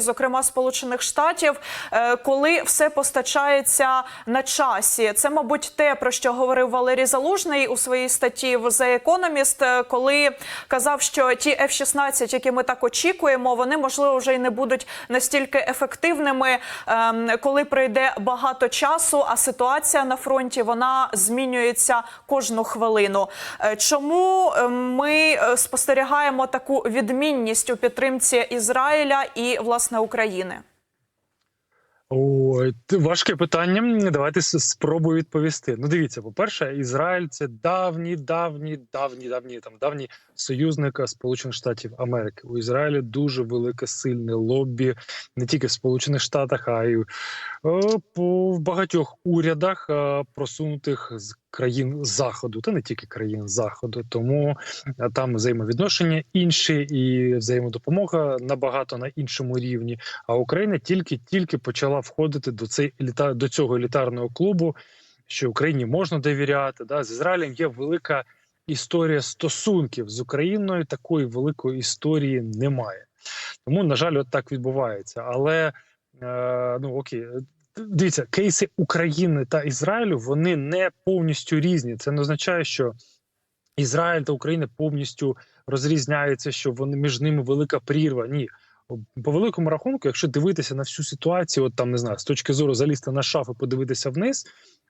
Зокрема, Сполучених Штатів, е, коли все постачається на часі, це мабуть те про що говорив Валерій Залужний у своїй статті в The Economist, е, коли казав, що ті F-16, які ми так очікуємо, вони можливо вже й не будуть настільки ефективними, ем, коли пройде багато часу. А ситуація на фронті вона змінюється кожну хвилину. Е, Чому е, ми спостерігаємо таку відмінність у підтримці Ізраїля і власне України? Ой, важке питання. Давайте спробую відповісти. Ну, дивіться, по-перше, Ізраїль це давній, давній, давній, давній там давній союзник Сполучених Штатів Америки. У Ізраїлі дуже велике сильне лобі не тільки в Сполучених Штатах, а й е, по в багатьох урядах е, просунутих з країн заходу, та не тільки країн заходу. Тому е, там взаємовідношення інші і взаємодопомога набагато на іншому рівні. А Україна тільки-тільки почала входити до цей еліта до цього елітарного клубу, що Україні можна довіряти. Да? З Ізраїлем є велика історія стосунків з Україною. Такої великої історії немає. Тому, на жаль, от так відбувається. Але е, ну окей. Дивіться, кейси України та Ізраїлю вони не повністю різні. Це не означає, що Ізраїль та Україна повністю розрізняються, що вони між ними велика прірва. Ні, по великому рахунку, якщо дивитися на всю ситуацію, от там не знаю, з точки зору залізти на шаф і подивитися вниз,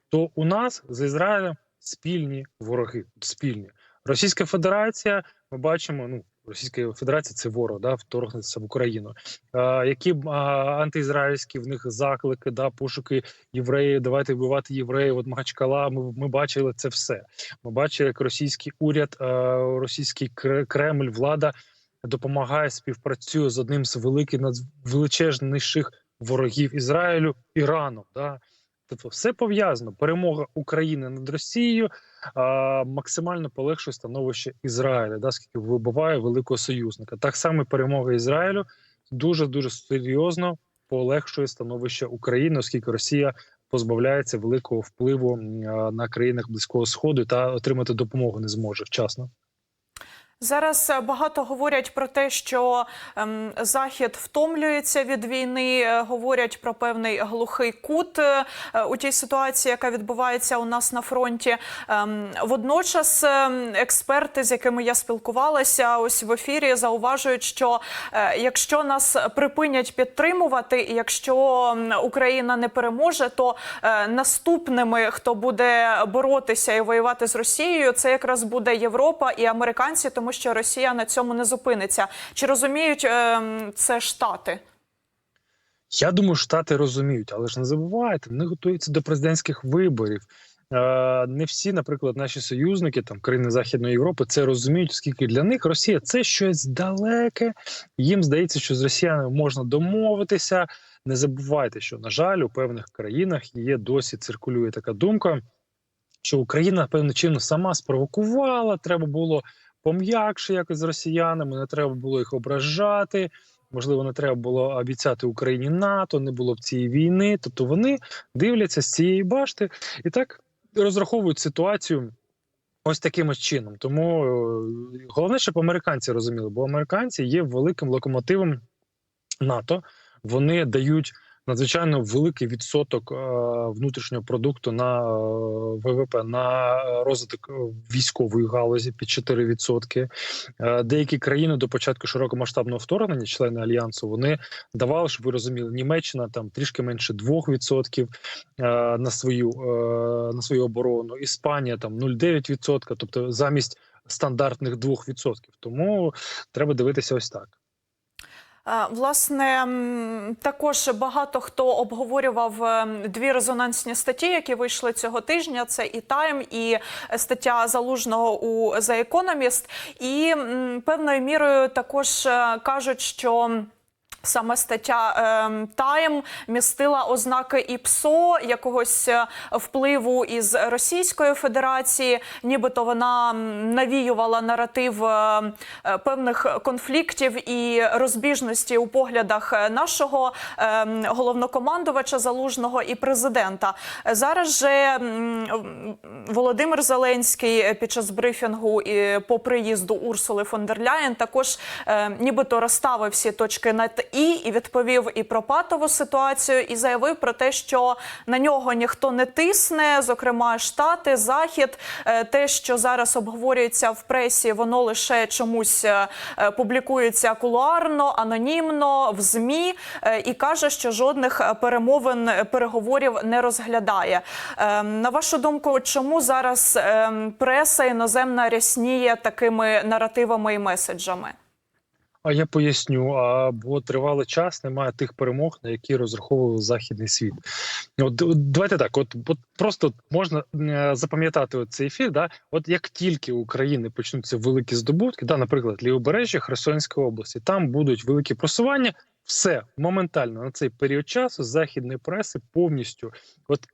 то у нас з Ізраїлем спільні вороги. Спільні Російська Федерація. Ми бачимо, ну Російська Федерація це ворог, да, вторгнеться в Україну. А, які а, антиізраїльські в них заклики, да, пошуки євреїв, давайте вбивати євреїв. От Махачкала. Ми, ми бачили це все. Ми бачили, як російський уряд, а, російський Кремль, влада допомагає, співпрацює з одним з великих величезніших ворогів Ізраїлю Іраном. Да? Тобто все пов'язано. Перемога України над Росією максимально полегшує становище Ізраїля, да, скільки вибиває великого союзника. Так само перемога Ізраїлю дуже дуже серйозно полегшує становище України, оскільки Росія позбавляється великого впливу на країнах близького сходу та отримати допомогу не зможе вчасно. Зараз е, багато говорять про те, що ем, Захід втомлюється від війни. е, Говорять про певний глухий кут е, у тій ситуації, яка відбувається у нас на фронті. Ем, водночас ем, експерти, з якими я спілкувалася, ось в ефірі зауважують, що е, якщо нас припинять підтримувати, і якщо Україна не переможе, то е, наступними, хто буде боротися і воювати з Росією, це якраз буде Європа і американці, тому що Росія на цьому не зупиниться. Чи розуміють е, це Штати? Я думаю, штати розуміють, але ж не забувайте, вони готуються до президентських виборів. Е, Не всі, наприклад, наші союзники, там країни Західної Європи, це розуміють, оскільки для них Росія це щось далеке. Їм здається, що з росіянами можна домовитися. Не забувайте, що на жаль, у певних країнах є досі циркулює така думка, що Україна певним чином сама спровокувала. Треба було пом'якше якось з росіянами, не треба було їх ображати. Можливо, не треба було обіцяти Україні НАТО, не було б цієї війни. Тобто вони дивляться з цієї башти і так розраховують ситуацію ось таким чином. Тому е, головне, щоб американці розуміли, бо американці є великим локомотивом НАТО. Вони дають надзвичайно великий відсоток е, внутрішнього продукту на е, ВВП на розвиток е, військової галузі під 4%. Е, Деякі країни до початку широкомасштабного вторгнення, члени альянсу, вони давали, щоб ви розуміли, Німеччина там трішки менше 2% е, на свою на свою оборону. Іспанія там 0,9%, тобто замість стандартних 2%. Тому треба дивитися ось так. Е, Власне, також багато хто обговорював ем, дві резонансні статті, які вийшли цього тижня. Це і Тайм, і стаття залужного у The Economist. І певною мірою також е, кажуть, що. Саме стаття ем, Тайм містила ознаки ІПСО, якогось е, впливу із Російської Федерації, нібито вона навіювала наратив е, е, певних конфліктів і розбіжності у поглядах нашого ем, головнокомандувача залужного і президента. Зараз же Володимир Зеленський під час брифінгу і по приїзду Урсули фон дер Ляєн також нібито розставив всі точки над і, відповів і про патову ситуацію, і заявив про те, що на нього ніхто не тисне, зокрема Штати, Захід. Е, Те, що зараз обговорюється в пресі, воно лише чомусь е, е, публікується кулуарно, анонімно в змі і каже, що жодних перемовин переговорів не розглядає. Е, На вашу думку, чому зараз е, преса іноземна рясніє такими наративами і меседжами? А я поясню, а бо тривалий час немає тих перемог, на які розраховував західний світ. От, давайте так, от, от просто можна е, запам'ятати цей ефір. Да, от як тільки України почнуться великі здобутки, да, наприклад, лівобережжя Херсонської області, там будуть великі просування. Все моментально на цей період часу західної преси повністю от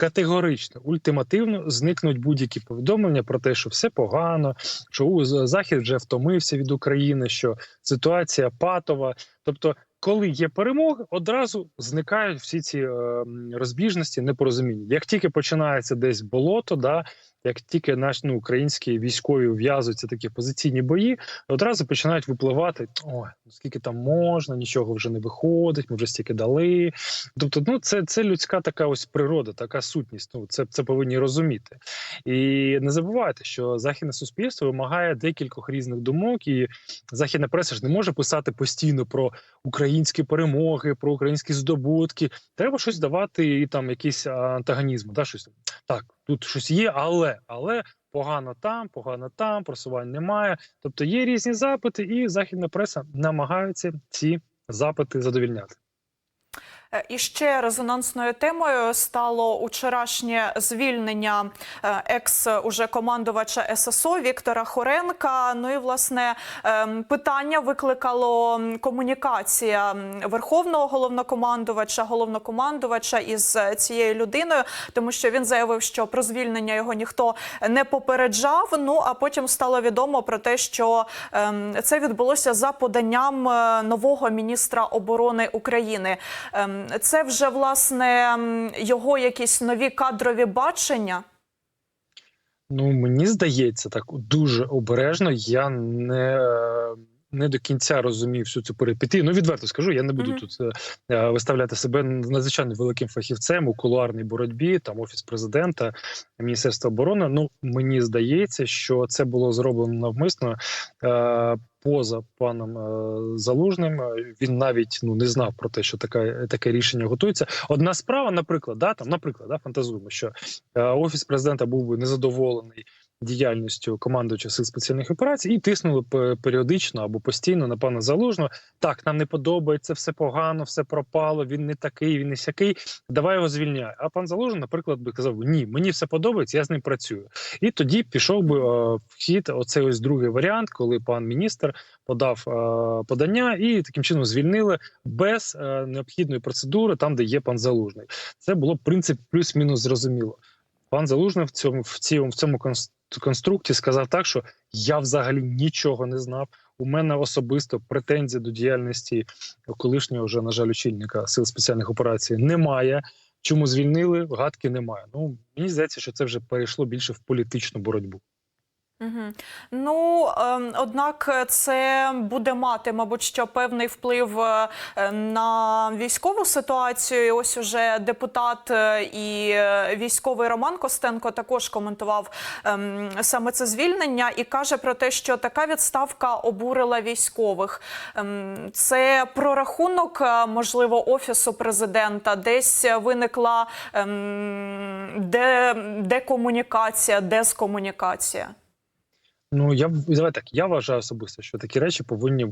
категорично, ультимативно зникнуть будь-які повідомлення про те, що все погано, що захід вже втомився від України, що ситуація патова. Тобто, коли є перемога, одразу зникають всі ці е, розбіжності, непорозуміння. Як тільки починається десь болото, да. Як тільки наші ну, українські військові в'язуються такі позиційні бої, одразу починають випливати: ой, скільки там можна, нічого вже не виходить, ми вже стільки дали. Тобто, ну це, це людська така ось природа, така сутність. Ну це, це повинні розуміти. І не забувайте, що західне суспільство вимагає декількох різних думок, і західна преса ж не може писати постійно про українські перемоги, про українські здобутки. Треба щось давати і там якийсь антагонізм. Да, щось так, тут щось є, але але погано там, погано там, просувань немає. Тобто є різні запити, і західна преса намагається ці запити задовільняти. Е, І ще резонансною темою стало учорашнє звільнення е, екс уже командувача ССО Віктора Хоренка. Ну і власне ем, питання викликало комунікація верховного головнокомандувача, головнокомандувача із е, цією людиною, тому що він заявив, що про звільнення його ніхто не попереджав. Ну а потім стало відомо про те, що ем, це відбулося за поданням нового міністра оборони України. Це вже власне його якісь нові кадрові бачення. Ну мені здається, так дуже обережно. Я не, не до кінця розумів всю цю перипетію. Ну відверто скажу, я не буду Мгм. тут е, е, виставляти себе надзвичайно великим фахівцем у кулуарній боротьбі, там офіс президента, міністерство оборони. Ну мені здається, що це було зроблено навмисно. Е, Поза паном е, залужним Е, він навіть ну не знав про те, що таке, таке рішення готується. Одна справа, наприклад, да там, наприклад, да, фантазуємо, що е, офіс президента був би незадоволений діяльністю командувача сил спеціальних операцій і тиснули пе- періодично або постійно на пана залужного. Так, нам не подобається, все погано, все пропало. Він не такий, він не сякий. Давай його звільняй. А пан залужний, наприклад, би казав: Ні, мені все подобається, я з ним працюю. І тоді пішов би е, в оцей ось другий варіант, коли пан міністр подав е, подання і таким чином звільнили без е, необхідної процедури, там де є пан залужний. Це було в принципі плюс-мінус зрозуміло. Пан Залужний в цьому в цьому в цьому конструкті сказав так, що я взагалі нічого не знав. У мене особисто претензій до діяльності колишнього вже на жаль очільника сил спеціальних операцій немає. Чому звільнили? Гадки немає. Ну мені здається, що це вже перейшло більше в політичну боротьбу. Угу. Ну ем, однак це буде мати, мабуть, що певний вплив е, на військову ситуацію. Ось уже депутат е, і е, військовий Роман Костенко також коментував ем, саме це звільнення і каже про те, що така відставка обурила військових. Ем, це прорахунок, е, можливо, офісу президента. Десь виникла де, декомунікація, дезкомунікація. Ну я давай так. Я вважаю особисто, що такі речі повинні е,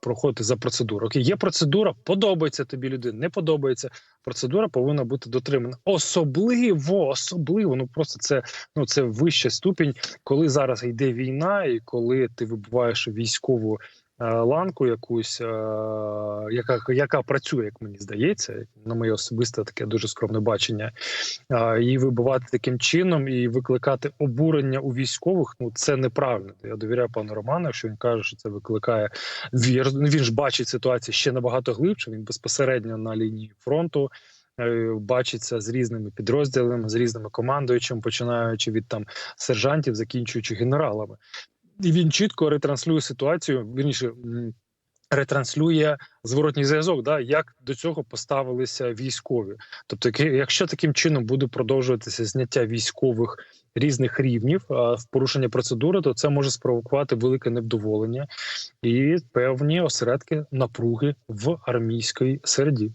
проходити за процедуру. Окей, є процедура, подобається тобі людина, не подобається. Процедура повинна бути дотримана. Особливо, особливо, ну просто це ну це вища ступінь, коли зараз йде війна, і коли ти вибуваєш військову ланку, якусь е, яка яка працює, як мені здається, на моє особисте таке дуже скромне бачення. А, її вибивати таким чином і викликати обурення у військових. Ну це неправильно. Я довіряю пану Роману, якщо він каже, що це викликає він, він ж бачить ситуацію ще набагато глибше. Він безпосередньо на лінії фронту. е, Бачиться з різними підрозділами, з різними командуючими, починаючи від там сержантів, закінчуючи генералами, і він чітко ретранслює ситуацію. Вірніше ретранслює зворотній зв'язок, да, як до цього поставилися військові. Тобто, якщо таким чином буде продовжуватися зняття військових різних рівнів в порушення процедури, то це може спровокувати велике невдоволення і певні осередки напруги в армійській середі.